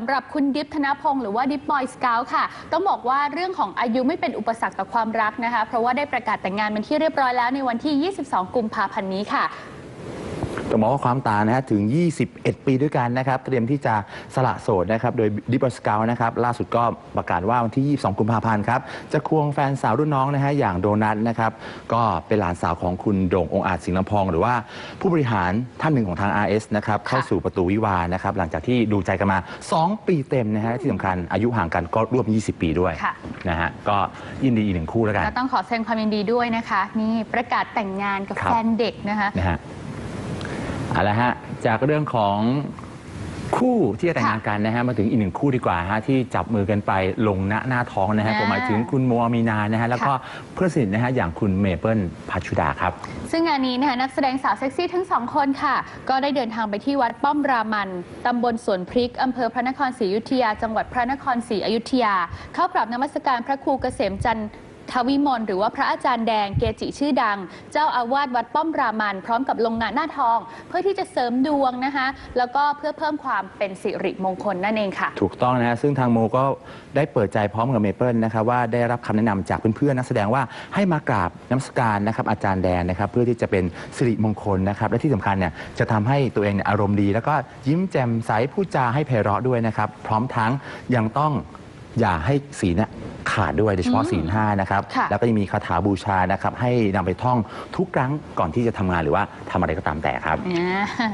ำหรับคุณดิฟธนพงศ์หรือว่าดิฟบอยสเกลค่ะ ต้องบอกว่าเรื่องของอายุไม่เป็นอุปสรรคต่อความรักนะคะ เพราะว่าได้ประกาศแต่งงานเป็นที่เรียบร้อยแล้วในวันที่ 22 กุมภาพันธ์นี้ค่ะ ต้องบอกว่าความตานะฮะถึง 21 ปีด้วยกันนะครับ เตรียมที่จะสละโสดนะครับ โดยดิบสเกลนะครับ ล่าสุดก็ประกาศว่าวันที่ 22 กุมภาพันธ์ครับ จะควงแฟนสาวรุ่นน้องนะฮะอย่างโดนัทนะครับ ก็เป็นหลานสาวของคุณโด่งองค์อาจสิงห์ลำพอง หรือว่าผู้บริหารท่านหนึ่งของทาง RS นะครับ เข้าสู่ประตูวิวาห์นะครับ หลังจากที่ดูใจกันมา 2 ปีเต็มนะฮะที่สำคัญอายุห่างกันก็ร่วม 20 ปีด้วยค่ะ นะฮะก็ยินดีอีกหนึ่งคู่แล้วกัน ก็ต้องขอแสดงความยินดีด้วยนะคะ นี่ประกาศแต่งงานกับครับแฟนเด็กนะคะ นะฮะ เอาละฮะ จากเรื่องของคู่ที่จะแต่งงานกันนะฮะมาถึงอีกหนึ่งคู่ดีกว่าฮะที่จับมือกันไปลงหน้าหน้าท้องนะฮะอ่าผมหมายถึงคุณโมอามีนานะฮะแล้วก็เพื่อนสนิทนะฮะอย่างคุณเมเปิลพัชชุดาครับ ซึ่งงานนี้นะคะนักแสดงสาวเซ็กซี่ทั้งสองคนค่ะ ก็ได้เดินทางไปที่วัดป้อมรามันตำบลสวนพริกอำเภอพระนครศรีอยุธยา จังหวัดพระนครศรีอยุธยา เข้ากราบนมัสการพระครูเกษมจันท ทวิมลหรือว่าพระอาจารย์แดงเกจิชื่อดัง เจ้าอาวาสวัดป้อมรามัน พร้อมกับลงหน้าหน้าทอง เพื่อที่จะเสริมดวงนะคะ แล้วก็เพื่อเพิ่มความเป็นสิริมงคลนั่นเองค่ะ ถูกต้องนะฮะซึ่งทางโมก็ได้เปิดใจพร้อมกับเมเปิลนะครับว่าได้รับคำแนะนำจากเพื่อนๆนักแสดงว่าให้มากราบน้ำสการนะครับอาจารย์แดนนะครับเพื่อที่จะเป็นสิริมงคลนะครับและที่สำคัญเนี่ยจะทำให้ตัวเองเนี่ยอารมณ์ดี แล้วก็ยิ้มแจ่มใสพูดจาให้ไพเราะด้วยนะครับพร้อมทั้งยังต้องอย่าให้ศีเนี่ย ขาดด้วยโดยเฉพาะศีลห้านะครับ ค่ะ แล้วก็ยังมีคาถาบูชานะครับ ให้นำไปท่องทุกครั้งก่อนที่จะทำงานหรือว่าทำอะไรก็ตามแต่ครับ อ่า